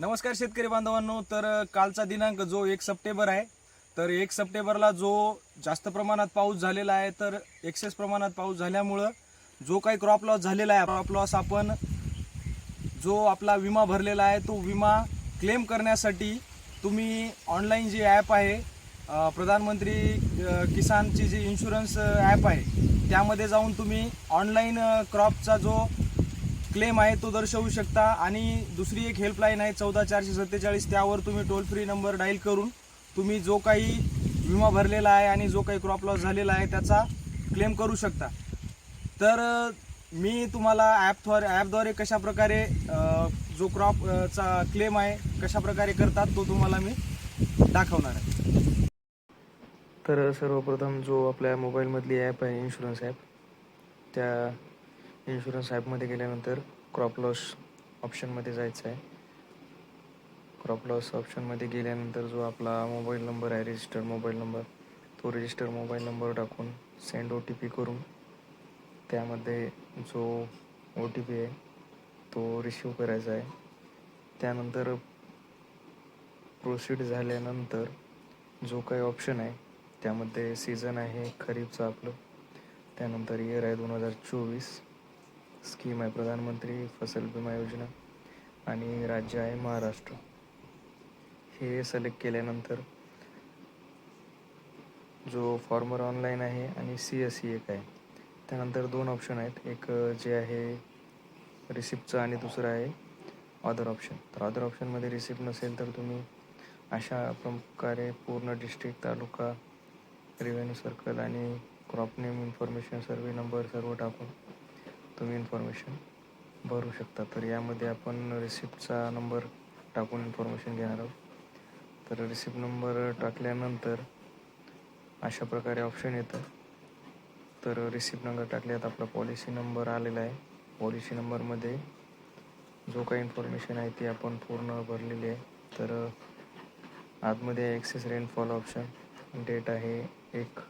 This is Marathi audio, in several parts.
नमस्कार शेतकरी बांधवांनो तर कालचा दिनांक जो एक सप्टेंबर आहे तर एक सप्टेंबरला जो जास्त प्रमाणात पाऊस झालेला आहे तर एक्सेस प्रमाणात पाऊस झाल्यामुळं जो काही क्रॉप लॉस झालेला आहे क्रॉप लॉस आपण जो आपला विमा भरलेला आहे तो विमा क्लेम करण्यासाठी तुम्ही ऑनलाईन जी ॲप आहे प्रधानमंत्री किसानची जी इन्शुरन्स ॲप आहे त्यामध्ये जाऊन तुम्ही ऑनलाईन क्रॉपचा जो क्लेम आहे तो दर्शवू शकता. आणि दुसरी एक हेल्पलाईन आहे चौदा चारशे सत्तेचाळीस. त्यावर तुम्ही टोल फ्री नंबर डायल करून तुम्ही जो काही विमा भरलेला आहे आणि जो काही क्रॉप लॉस झालेला आहे त्याचा क्लेम करू शकता. तर मी तुम्हाला ॲपद्वारे ॲपद्वारे कशा प्रकारे जो क्रॉप चा क्लेम आहे कशा प्रकारे करतात तो तुम्हाला मी दाखवणार आहे. तर सर्वप्रथम जो आपल्या मोबाईलमधली ॲप आहे इन्शुरन्स ॲप त्या इन्शुरन्स ॲपमध्ये गेल्यानंतर क्रॉप लॉस ऑप्शनमध्ये जायचं आहे. क्रॉप लॉस ऑप्शनमध्ये गेल्यानंतर जो आपला मोबाईल नंबर आहे रजिस्टर्ड मोबाईल नंबर तो रजिस्टर्ड मोबाईल नंबर टाकून सेंड ओ टी पी करून त्यामध्ये जो ओ टी पी आहे तो रिसीव करायचा आहे. त्यानंतर प्रोसीड झाल्यानंतर जो काही ऑप्शन आहे त्यामध्ये सीझन आहे खरीपचं आपलं त्यानंतर इयर आहे दोन हजार चोवीस. स्कीम आहे प्रधानमंत्री फसल विमा योजना आणि राज्य आहे महाराष्ट्र. हे सिलेक्ट केल्यानंतर जो फॉर्मर ऑनलाईन आहे आणि सी एस सी एक आहे त्यानंतर दोन ऑप्शन आहेत. एक जे आहे रिसिप्टचं आणि दुसरं आहे अदर ऑप्शन तर अदर ऑप्शनमध्ये रिसिप्ट नसेल तर तुम्ही अशा प्रकारे पूर्ण डिस्ट्रिक्ट तालुका रेव्हेन्यू सर्कल आणि crop name information survey number सर्व टाकून तुम्ही इन्फॉर्मेशन भरू शकता. तर यामध्ये आपण रिसिप्टचा नंबर टाकून इन्फॉर्मेशन घेणार आहोत. तर रिसिप्ट नंबर टाकल्यानंतर अशा प्रकारे ऑप्शन येतं. तर रिसिप्ट नंबर टाकल्यात आपला पॉलिसी नंबर आलेला आहे. पॉलिसी नंबरमध्ये जो काही इन्फॉर्मेशन आहे ती आपण पूर्ण भरलेली आहे. तर आतमध्ये एक्सेस रेनफॉल ऑप्शन डेट आहे एक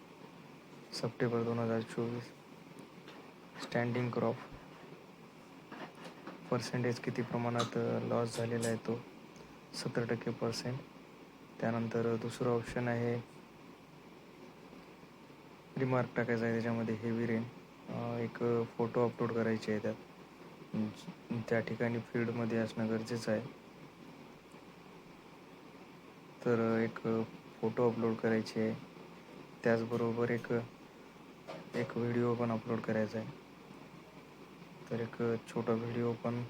सप्टेंबर दोन हजार चोवीस. स्टँडिंग क्रॉप पर्सेंटेज किती प्रमाणात लॉस झालेला आहे तो? सत्तर टक्के पर्सेंट त्यानंतर दुसरं ऑप्शन आहे रिमार्क टाकायचा आहे त्याच्यामध्ये हेवी रेन एक फोटो अपलोड करायचे आहे त्यात. त्या ठिकाणी फील्डमध्ये असणं गरजेचं आहे. तर एक फोटो अपलोड करायची आहे. त्याचबरोबर एक एक व्हिडिओ पण अपलोड करायचा आहे. तर एक छोटा व्हिडिओ पण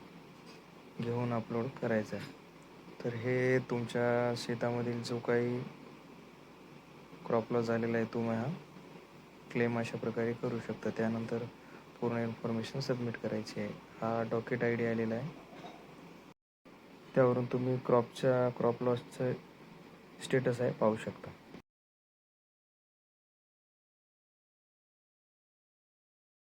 घेऊन अपलोड करायचा आहे. तर हे तुमच्या शेतामधील जो काही क्रॉप लॉस झालेला आहे तुम्ही हा क्लेम अशा प्रकारे करू शकता. त्यानंतर पूर्ण इन्फॉर्मेशन सबमिट करायची आहे. हा डॉक्युट आय डी आलेला आहे. त्यावरून तुम्ही क्रॉपच्या क्रॉप लॉसचं स्टेटस आहे पाहू शकता.